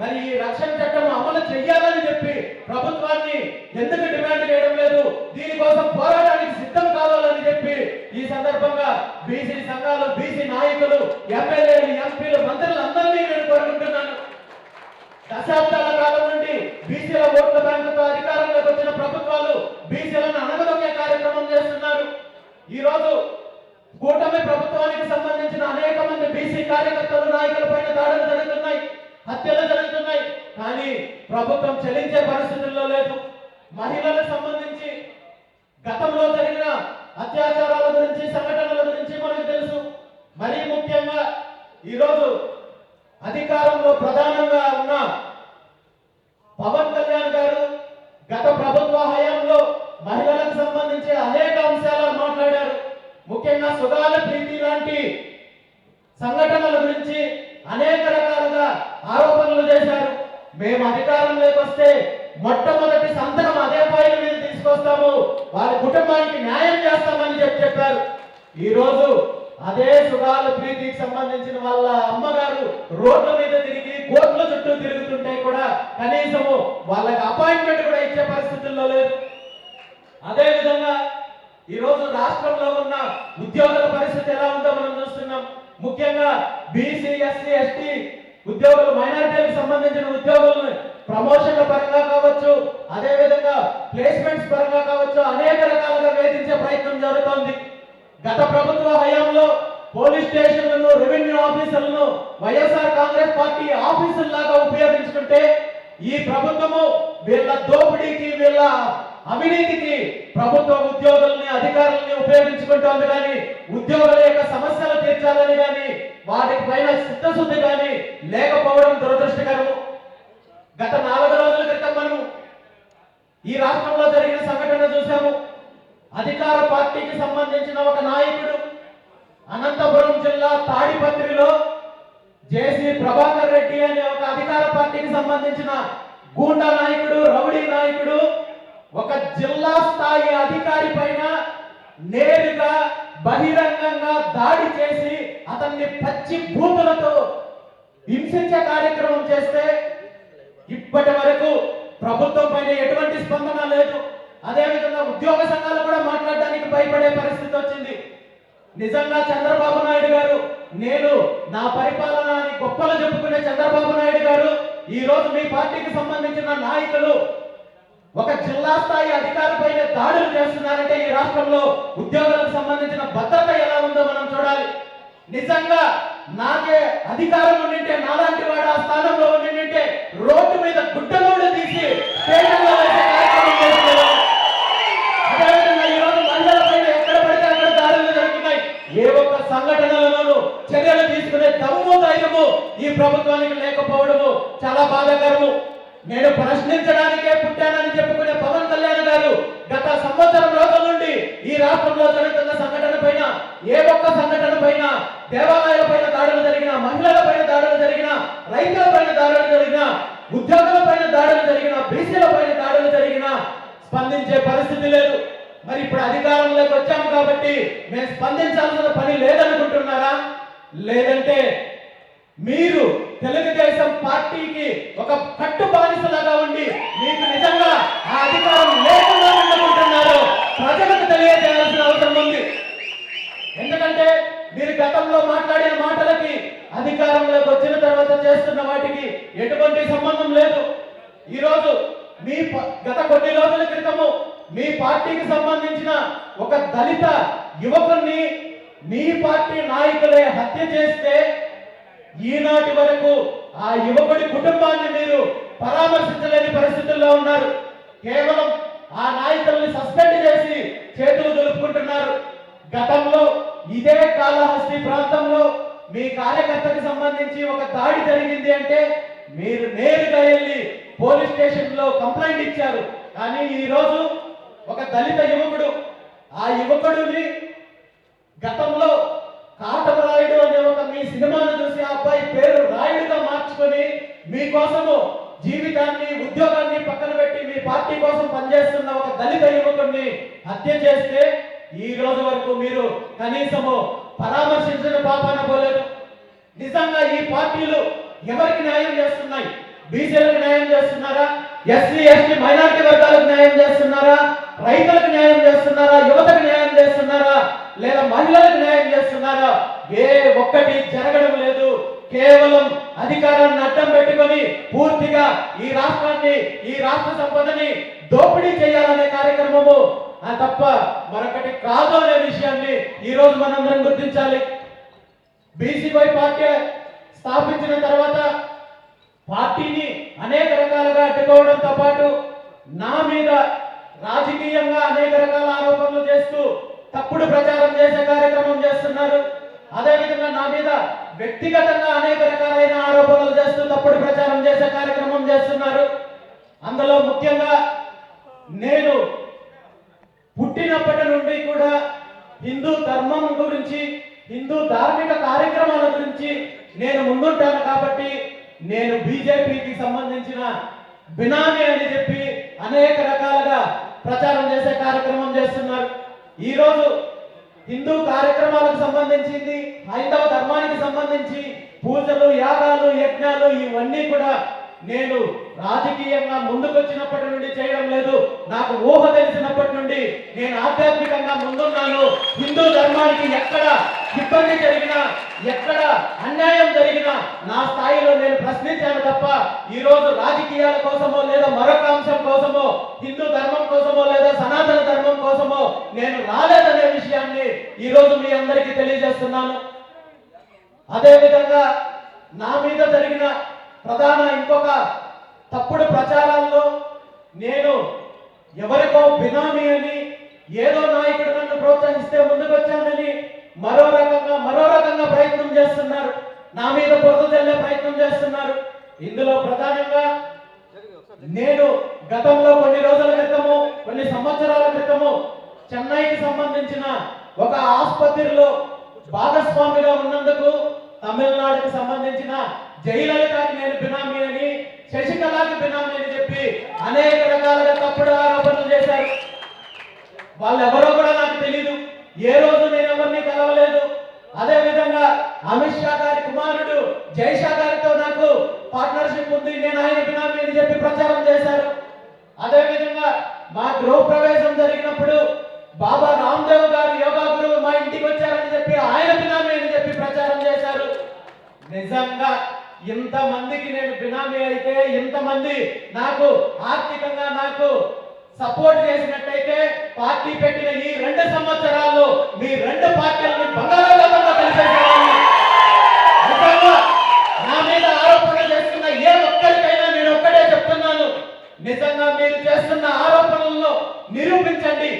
మరి ఈ రక్షణ చట్టం అమలు చెయ్యాలని చెప్పి ప్రభుత్వాన్ని ఎందుకు డిమాండ్ చేయడం లేదు? దీనికోసం పోరాటానికి సిద్ధం కావాలని చెప్పి ఈ సందర్భంగా బీసీ సంఘాలు బీసీ నాయకులు ఎమ్మెల్యేలు ఎంపీలు మంత్రులు అందరినీ నేను కోరుకుంటున్నాను. దశాబ్దాల కాలం నుండి బీసీల ఓట్ల బ్యాంకుతో అధికారంలోకి వచ్చిన ప్రభుత్వాలు బీసీలను అనగదొక్కే కార్యక్రమం చేస్తున్నారు. ఈ రోజు కూటమి ప్రభుత్వానికి సంబంధించిన అనేక మంది బీసీ కార్యకర్తలు నాయకుల పైన దాడులు హత్యలు జరుగుతున్నాయి. కానీ ప్రభుత్వం చెల్లించే పరిస్థితుల్లో లేదు. మహిళలకు సంబంధించి గతంలో జరిగిన అత్యాచారాల గురించి సంఘటనల గురించి మనకు తెలుసు. మరీ ముఖ్యంగా ఈరోజు అధికారంలో ప్రధానంగా ఉన్న పవన్ కళ్యాణ్ గారు గత ప్రభుత్వ హయాంలో మహిళలకు సంబంధించి అనేక అంశాలు మాట్లాడారు. ముఖ్యంగా సుగాల ప్రీతి లాంటి సంఘటనల గురించి అనేక రకాలుగా మేము అధికారంలోకి వస్తే మొట్టమొదటి సంతకం అదే పాయింట్ మీద తీసుకొస్తాము. వారి కుటుంబానికి న్యాయం చేస్తామని చెప్పి చెప్పారు. ఈ రోజు అదే సుగాల ప్రీతికి సంబంధించిన వాళ్ళ అమ్మగారు రోడ్ల మీద తిరిగి కోట్ల చుట్టూ తిరుగుతుంటే కూడా కనీసము వాళ్ళకి అపాయింట్మెంట్ కూడా ఇచ్చే పరిస్థితుల్లో లేదు. అదే విధంగా ఈ రోజు రాష్ట్రంలో ఉన్న ఉద్యోగుల పరిస్థితి ఎలా ఉందో మనం చూస్తున్నాం. ముఖ్యంగా బీసీ ఎస్సీ ఎస్టీ ఉద్యోగులు మైనారిటీలకు సంబంధించిన ఉద్యోగులను ప్రమోషన్ల పరంగా కావచ్చు అదేవిధంగా ప్లేస్మెంట్స్ పరంగా కావచ్చు అనేక రకాలుగా వేధించే ప్రయత్నం జరుగుతోంది. గత ప్రభుత్వ హయాంలో పోలీస్ స్టేషన్లను రెవెన్యూ ఆఫీసులను వైఎస్ఆర్ కాంగ్రెస్ పార్టీ ఆఫీసుల్లాగా ఉపయోగించుకుంటే ఈ ప్రభుత్వము వీళ్ళ దోపిడీకి వీళ్ళ అవినీతికి ప్రభుత్వ ఉద్యోగుల్ని అధికారుల్ని ఉపయోగించుకుంటోంది. కానీ ఉద్యోగుల యొక్క సమస్యలు తీర్చాలని కానీ వాటి పైన చిత్తశుద్ధి కానీ లేకపోవడం దురదృష్టకరము. గత నాలుగు రోజుల క్రితం మనము ఈ రాష్ట్రంలో జరిగిన సంఘటన చూసాము అధికార పార్టీకి సంబంధించిన ఒక నాయకుడు అనంతపురం జిల్లా తాడిపత్రిలో జేసీ ప్రభాకర్ రెడ్డి అనే ఒక అధికార పార్టీకి సంబంధించిన గూండా నాయకుడు రౌడీ నాయకుడు ఒక జిల్లా స్థాయి అధికారి పైన నేరుగా బహిరంగంగా దాడి చేసి అతన్ని పచ్చి భూతులతో హింసించే కార్యక్రమం చేస్తే ఇప్పటి వరకు ప్రభుత్వం పైన ఎటువంటి స్పందన లేదు. అదేవిధంగా ఉద్యోగ సంఘాలు కూడా మాట్లాడడానికి భయపడే పరిస్థితి వచ్చింది. నిజంగా చంద్రబాబు నాయుడు గారు నేను నా పరిపాలన అని గొప్పలు చెప్పుకునే చంద్రబాబు నాయుడు గారు ఈ రోజు మీ పార్టీకి సంబంధించిన నాయకులు ఒక జిల్లా స్థాయి అధికారిపై దాడులు చేస్తున్నారంటే ఈ రాష్ట్రంలో ఉద్యోగాలకు సంబంధించిన భద్రత ఎలా ఉందో మనం చూడాలి. నిజంగా నాకే అధికారం ఉండింటే నాలాంటి వాడు ఆ స్థానంలో ఉండింటే రోడ్డు మీద గుడ్డలోడు తీసి స్టేషన్లో వేసే కార్యక్రమం చేసేవాడు. అదేవిధంగా ఈ రోజు మహిళల పైన ఎక్కడ పడితే అక్కడ దాడులు జరుగుతున్నాయి. ఏ ఒక్క సంఘటనలలోనూ చర్యలు తీసుకునే దమ్ము ధైర్యము ఈ ప్రభుత్వానికి లేకపోవడము చాలా బాధాకరము. నేను ప్రశ్నించడానికే పుట్టానని చెప్పి పవన్ కళ్యాణ్ గారు గత సంవత్సరం రోజుల నుండి ఈ రాష్ట్రంలో జరుగుతున్న సంఘటన పైన ఏ ఒక్క సంఘటన పైన దేవాలయాల పైన దాడులు జరిగిన మహిళల పైన దాడులు జరిగిన రైతుల పైన దాడులు జరిగిన ఉద్యోగుల పైన దాడులు జరిగిన బీసీల పైన దాడులు జరిగిన స్పందించే పరిస్థితి లేదు. మరి ఇప్పుడు అధికారంలోకి వచ్చాము కాబట్టి మేము స్పందించాల్సిన పని లేదనుకుంటున్నారా? లేదంటే మీరు తెలుగుదేశం పార్టీకి ఒక కట్టు బానిసలాగా ఉండి మీకు నిజంగా ఆ అధికారం మీరు గతంలో మాట్లాడిన మాటలకి అధికారంలోకి వచ్చిన తర్వాత చేస్తున్న వాటికి ఎటువంటి సంబంధం లేదు. ఈరోజు మీ గత కొన్ని రోజుల క్రితము మీ పార్టీకి సంబంధించిన ఒక దళిత యువకుణ్ణి మీ పార్టీ నాయకులే హత్య చేస్తే ఈనాటి వరకు ఆ యువకుడి కుటుంబాన్ని మీరు పరామర్శించలేని పరిస్థితుల్లో ఉన్నారు. కేవలం ఆ నాయకుల్ని సస్పెండ్ చేసి చేతులు దులుపుకుంటున్నారు. గతంలో ఇదే కాళహస్తి ప్రాంతంలో మీ కార్యకర్తకి సంబంధించి ఒక దాడి జరిగింది అంటే మీరు నేరుగా వెళ్ళి పోలీస్ స్టేషన్లో కంప్లైంట్ ఇచ్చారు. కానీ ఈ రోజు ఒక దళిత యువకుడు ఆ యువకుడిని గతంలో కాటమరాయుడు అనే ఒక మీ సినిమాను చూసి ఆ అబ్బాయి పేరు రాయుడుగా మార్చుకొని మీకోసము జీవితాన్ని ఉద్యోగాన్ని పక్కన పెట్టి మీ పార్టీ కోసం పనిచేస్తున్న ఒక దళిత యువకుడిని హత్య చేస్తే ఈ రోజు వరకు మీరు కనీసము పరామర్శించిన పాపాన పోలేదు. నిజంగా ఈ పార్టీలు ఎవరికి న్యాయం చేస్తున్నాయి? బీసీలకు న్యాయం చేస్తున్నారా? ఎస్సీ ఎస్టీ మైనారిటీ వర్గాలకు న్యాయం చేస్తున్నారా? రైతులకు న్యాయం చేస్తున్నారా? యువతకు న్యాయం చేస్తున్నారా? లేదా మహిళలకు న్యాయం చేస్తున్నారా? ఏ ఒక్కటి జరగడం లేదు. కేవలం అధికారాన్ని అడ్డం పెట్టుకొని పూర్తిగా ఈ రాష్ట్రాన్ని ఈ రాష్ట్ర సంపదని దోపిడీ చేయాలనే కార్యక్రమము తప్ప మరొకటి కాదు అనే విషయాన్ని ఈ రోజు మనందరం గుర్తించాలి. బీసీవై పార్టీ స్థాపించిన తర్వాత పార్టీని అనేక రకాలుగా అడ్డుకోవడంతో పాటు నా మీద రాజకీయంగా అనేక రకాల ఆరోపణలు చేస్తూ తప్పుడు ప్రచారం చేసే కార్యక్రమం చేస్తున్నారు. అదేవిధంగా నా మీద వ్యక్తిగతంగా అనేక రకాలైన ఆరోపణలు చేస్తూ తప్పుడు ప్రచారం చేసే కార్యక్రమం చేస్తున్నారు. అందులో ముఖ్యంగా నేను పుట్టినప్పటి నుండి కూడా హిందూ ధర్మం గురించి హిందూ ధార్మిక కార్యక్రమాల గురించి నేను ముందుంటాను కాబట్టి నేను బీజేపీకి సంబంధించిన బినామీ అని చెప్పి అనేక రకాలుగా ప్రచారం చేసే కార్యక్రమం చేస్తున్నారు. ఈరోజు హిందూ కార్యక్రమాలకు సంబంధించింది హైందవ ధర్మానికి సంబంధించి పూజలు యాగాలు యజ్ఞాలు ఇవన్నీ కూడా నేను రాజకీయంగా ముందుకొచ్చినప్పటి నుండి చేయడం లేదు. నాకు ఊహ తెలిసినప్పటి నుండి నేను ఆధ్యాత్మికంగా ముందున్నాను. హిందూ ధర్మానికి ఎక్కడ ఇబ్బంది జరిగినా ఎక్కడ అన్యాయం జరిగినా నా స్థాయిలో నేను ప్రశ్నించాను తప్ప ఈ రోజు రాజకీయాల కోసమో లేదా మరొక అంశం కోసమో హిందూ ధర్మం కోసమో లేదా సనాతన ధర్మం కోసమో నేను రాలేదనే విషయాన్ని ఈ రోజు మీ అందరికీ తెలియజేస్తున్నాను. అదే విధంగా నా మీద జరిగిన ప్రధాన ఇంకొక తప్పుడు ప్రచారాల్లో నేను ఎవరికో బినామీ అని ఏదో నాయకుడు నన్ను ప్రోత్సహిస్తే ముందుకు వచ్చానని మరో రకంగా మరో రకంగా ప్రయత్నం చేస్తున్నారు. నా మీద బురద చల్లే ప్రయత్నం చేస్తున్నారు. ఇందులో ప్రధానంగా నేను గతంలో కొన్ని రోజుల క్రితము కొన్ని సంవత్సరాల క్రితము చెన్నైకి సంబంధించిన ఒక ఆసుపత్రిలో భాగస్వామిగా ఉన్నందుకు తమిళనాడుకి సంబంధించిన జయలలితకి నేను బినామీ అని శశికళకి బినామీ అని చెప్పి అనేక రకాలుగా తప్పుడు ఆరోపణలు చేశారు. వాళ్ళు ఎవరో కూడా నాకు తెలియదు ఏ రోజు నేను ఎవరిని కలవలేదు. అదే విధంగా అమిత్ షా గారి కుమారుడు జైషా గారితో నాకు పార్ట్నర్షిప్ ఉంది. నేను ఆయన బినామీ అని చెప్పి ప్రచారం చేశారు. అదే విధంగా మా గృహ ప్రవేశం జరిగినప్పుడు బాబా రామ్దేవ్ నిజంగా ఇంతమందికి నేను బినామీ అయితే ఇంతమంది నాకు ఆర్థికంగా నాకు సపోర్ట్ చేసినట్టయితే పార్టీ పెట్టిన ఈ రెండు సంవత్సరాలు మీ రెండు పార్టీలని బంగాళాఖాతంలో కలిపేసేవాడిని నా మీద ఆరోపణలు చేస్తున్న ఏ ఒక్కరికైనా నేను ఒక్కటే చెప్తున్నాను. నిజంగా మీరు చేస్తున్న ఆరోపణలను నిరూపించండి.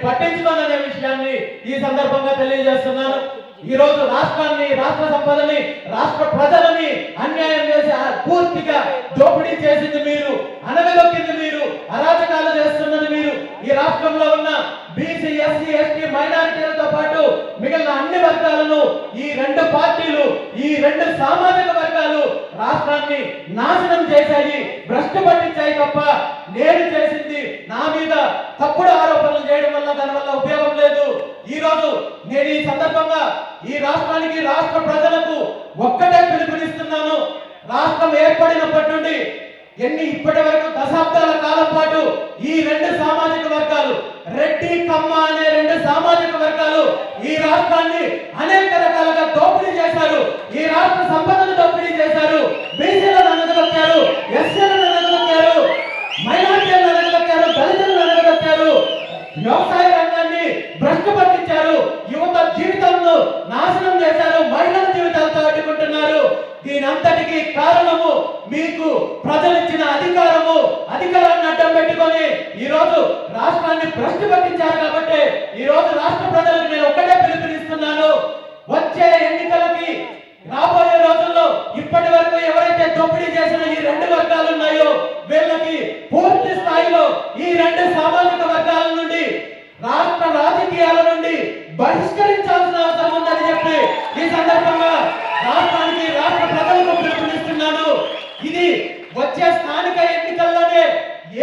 ప్రచారాలని పట్టించుకోననే విషయాన్ని ఈ సందర్భంగా తెలియజేస్తున్నాను. ఈ రోజు రాష్ట్రాన్ని రాష్ట్ర సంపదని రాష్ట్ర ప్రజలని అన్యాయం చేసి పూర్తిగా దోపిడీ చేసింది మీరు అనగదొక్కింది మీరు అరాచకాలు చేస్తున్నది మీరు. ఈ రాష్ట్రంలో ఉన్న బీసీ ఎస్సీ ఎస్టీ మైనారిటీలతో పాటు మిగిలిన అన్ని వర్గాలను ఈ రెండు పార్టీలు ఈ రెండు సామాజిక వర్గాలు రాష్ట్రాన్ని నాశనం చేశాయి భ్రష్టు పట్టించాయి తప్ప నేను చేసి నా మీద తప్పుడు ఆరోపణలు చేయడం వల్ల దానివల్ల ఉపయోగం లేదు ఈ రోజు నేను ఈ సందర్భంగా ఈ రాష్ట్రానికి రాష్ట్ర ప్రజలకు ఒక్కటే పిలుపునిస్తున్నాను రాష్ట్రం ఏర్పడినప్పటి నుండి ఎన్ని ఇప్పటి వరకు దశాబ్దాల కాలం పాటు ఈ రెండు సామాజిక వర్గాలు రెడ్డి కమ్మ అనే రెండు సామాజిక వర్గాలు ఈ రాష్ట్రాన్ని అనేక రకాలుగా దోపిడీ చేశారు. ఈ రాష్ట్ర దోపిడీ చేసిన ఈ రెండు వర్గాలు ఉన్నాయో వీళ్ళకి పూర్తి స్థాయిలో ఈ రెండు సామాజిక వర్గాల నుండి రాష్ట్ర రాజకీయాల నుండి బహిష్కరించాల్సిన అవసరం ఉందని చెప్పి ఈ సందర్భంగా రాష్ట్రానికి రాష్ట్ర ప్రజలకు పిలుపునిస్తున్నాను. ఇది వచ్చే స్థానిక ఎన్నికల్లోనే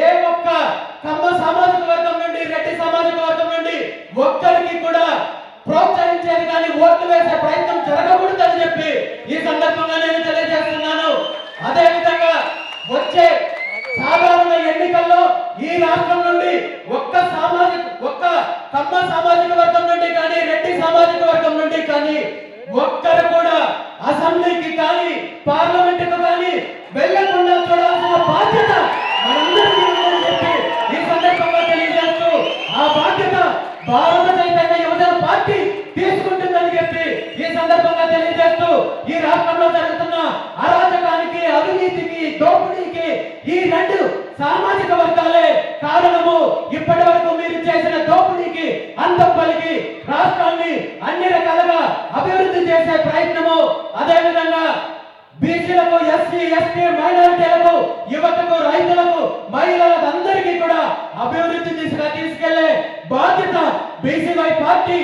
ఏ ఒక్క కమ్మ సామాజిక వర్గం నుండి రెడ్డి సామాజిక వర్గం నుండి ఒక్కరికి కూడా ప్రోత్సహించేది కానీ ఓట్లు వేసే ప్రయత్నం జరగకూడదని చెప్పి ఈ సందర్భంగా నేను తెలియజేస్తున్నాను. కమ్మ సామాజిక వర్గం నుండి కానీ రెడ్డి సామాజిక వర్గం నుండి కానీ ఒక్కరు కూడా అసెంబ్లీకి కానీ పార్లమెంటుకు కానీ వెళ్ళకుండా చూడాల్సిన బాధ్యత మనందరికీ ఉందని చెప్పి ఈ సందర్భంగా తెలియజేస్తూ ఆ బాధ్యత భారత చైతన్య యువజన పార్టీ తీసుకుంటుందని చెప్పి ఈ సందర్భంగా తెలియజేస్తూ ఈ రాష్ట్రంలో జరుగుతున్న అరాచకానికి అవినీతికి దోపిడీకి ఈ రెండు సామాజిక వర్గాలే కారణము. ఇప్పటి వరకు మీరు చేసిన దోపిడీకి అంతం పలికి రాష్ట్రాన్ని అన్ని రకాలుగా అభివృద్ధి చేసే ప్రయత్నము. అదే విధంగా బీసీలకు ఎస్సీ ఎస్టీ మైనారిటీలకు యువతకు రైతులకు మహిళలకు అందరికీ కూడా అభివృద్ధి దిశగా తీసుకెళ్ళే బాధ్యత బీసీవై పార్టీ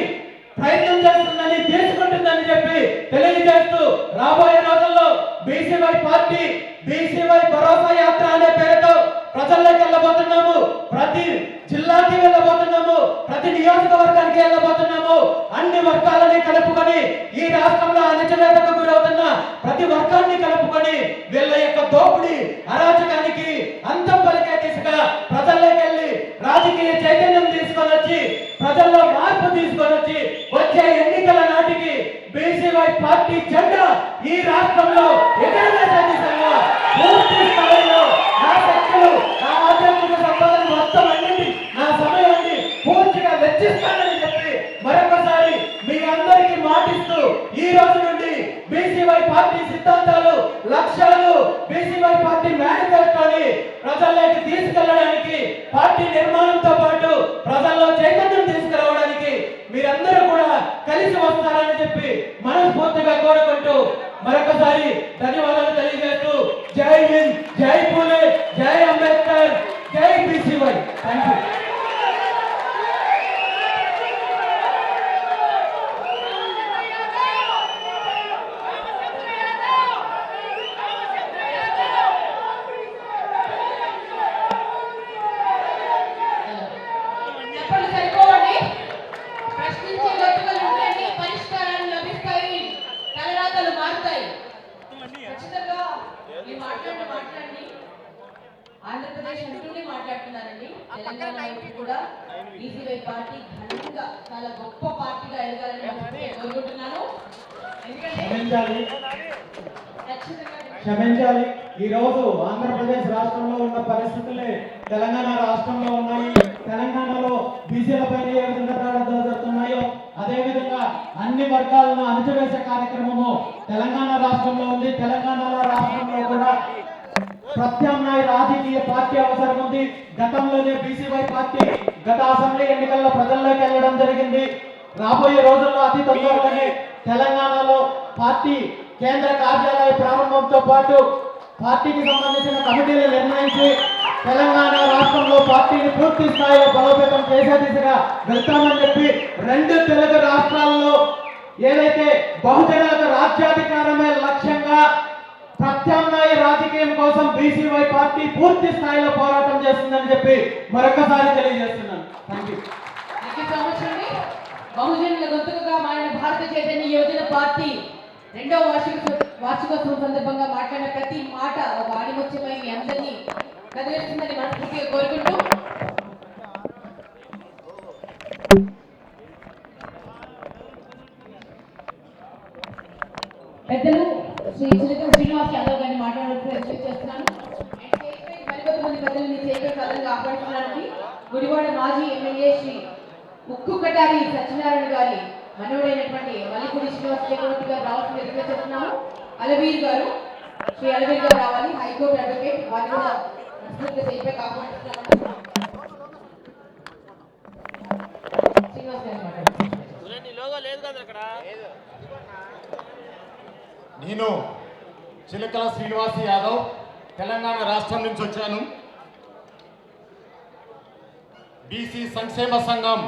ప్రయత్నం చేస్తుందని తీసుకుంటుందని చెప్పి తెలియజేస్తూ రాబోయే రోజుల్లో బీసీవై పార్టీ బీసీవై భరోసా యాత్ర అనే పేరుతో ప్రజల్లోకి వెళ్ళబోతున్నాము. ప్రతి జిల్లాకి వెళ్ళబోతున్నాము. ప్రతి నియోజకవర్గానికి వెళ్ళబోతున్నాము. అన్ని వర్గాలని కలుపుకొని ఈ రాష్ట్రంలో అణచివేతకు గురవుతున్న ప్రతి వర్గాన్ని కలుపుకొని వీళ్ళ యొక్క దోపిడి అరాచకానికి అంతం పలికే దిశగా ప్రజల్లోకి వెళ్ళి రాజకీయ చైతన్యం తీసుకొని వచ్చి ప్రజల్లో మార్పు తీసుకొని వచ్చి వచ్చే ఎన్నికల నాటికి బీసీవై పార్టీ జెండా ఈ రాష్ట్రంలో ఎగరవేసే దిశగా పూర్తి స్థాయిలో నా శక్తులు నా ఆధ్యాత్మిక సంపాదన మొత్తం అన్నింటి నా సమయాన్ని పూర్తిగా వెచ్చిస్తానని చెప్పి మరొకసారి మీ అందరికీ మాటిస్తూ ఈ రోజు నుండి బీసీవై పార్టీ సిద్ధాంతాలు లక్ష్యాలు బీసీవై పార్టీ మేనిఫెస్టోని ప్రజల్లోకి తీసుకెళ్ళడానికి పార్టీ నిర్మాణంతో పాటు ప్రజల్లో చైతన్యం తీసుకురావడానికి మీరందరూ కూడా కలిసి వస్తారని చెప్పి మనస్ఫూర్తిగా కోరుకుంటూ మరొకసారి ధన్యవాదాలు తెలియజేస్తూ జై హింద్ జై పూలే జై అంబేద్కర్ జై బీసీవై థ్యాంక్ యూ చెప్పండి సరిపోవండి ప్రశ్నించే వ్యక్తులు ఉంటేనే పరిష్కారాలు లభిస్తాయి తలరాతలు మారుతాయి ఖచ్చితంగా మీరు మాట్లాడిన మాట్లాడి ఆంధ్రప్రదేశ్ అంటూనే మాట్లాడుతున్నారండి తెలంగాణ వైపు కూడా బీసీవై పార్టీ ఘనంగా చాలా గొప్ప పార్టీగా ఎదగాలని మనస్ఫూర్తిగా కోరుకుంటున్నాను ఎందుకంటే క్షమించాలి ఖచ్చితంగా క్షమించాలి. ఈ రోజు ఆంధ్రప్రదేశ్ రాష్ట్రంలో ఉన్న పరిస్థితులే తెలంగాణ రాష్ట్రంలో ఉన్నాయి. తెలంగాణలో బీసీలపైన ఏ విధంగా దాడులు జరుగుతున్నాయో అదేవిధంగా అన్ని వర్గాలను అణచివేసే కార్యక్రమము తెలంగాణ రాష్ట్రంలో ఉంది. తెలంగాణ రాష్ట్రంలో కూడా ప్రత్యామ్నాయ రాజకీయ పార్టీ అవసరం ఉంది. గతంలోనే బీసీవై పార్టీ గత అసెంబ్లీ ఎన్నికల్లో ప్రజల్లోకి వెళ్ళడం జరిగింది. రాబోయే రోజుల్లో అతి తొందరగానే తెలంగాణలో పార్టీ కేంద్ర కార్యాలయ ప్రారంభంతో పాటు పార్టీకి సంబంధించిన కమిటీలు నిర్ణయించి తెలంగాణ రాష్ట్రంలో పార్టీని పూర్తి స్థాయిలో బలోపేతం చేసే దిశగా వెళ్తామని చెప్పి రెండు తెలుగు రాష్ట్రాల్లో ఏదైతే బహుజనులకు రాజ్యాధికారమే లక్ష్యంగా ప్రత్యామ్నాయ రాజకీయం కోసం బీసీవై పార్టీ పూర్తి స్థాయిలో పోరాటం చేస్తుందని చెప్పి మరొకసారి తెలియజేస్తున్నాను. థ్యాంక్ యూ థ్యాంక్ బహుజనుల గొంతుకగా మారిన భారత చైతన్య యువజన పార్టీ రెండవ వార్షిక వార్షికోత్సవం సందర్భంగా మాట్లాడిన ప్రతి మాట ఒక మీ అందరినీ కదిలిస్తుందని మనస్ఫూర్తిగా కోరుకుంటూ పెద్దలు శ్రీ సునీత శ్రీనివాస్ యాదవ్ గారిని మాట్లాడాలని రిక్వెస్ట్ చేస్తున్నాను. మరికొంతమంది పెద్దలు మీ స్టేజ్పై సాధారణంగా గుడివాడ మాజీ ఎమ్మెల్యే శ్రీ ముక్కు కటారి సత్యనారాయణ గారి మనవుడైనటువంటి మల్లిపూడి శ్రీనివాస్ చక్రవర్తి గారు రావాల్సిన రిక్వెస్ట్ చేస్తున్నాము అలవీర్ గారు శ్రీ అలవీర్ గారు రావాలి. హైకోర్టు అడ్వకేట్ వారు కూడా మనస్ఫూర్తిగా స్టేజ్పై నేను చిలకల శ్రీనివాస్ యాదవ్ తెలంగాణ రాష్ట్రం నుంచి వచ్చాను. బీసీ సంక్షేమ సంఘం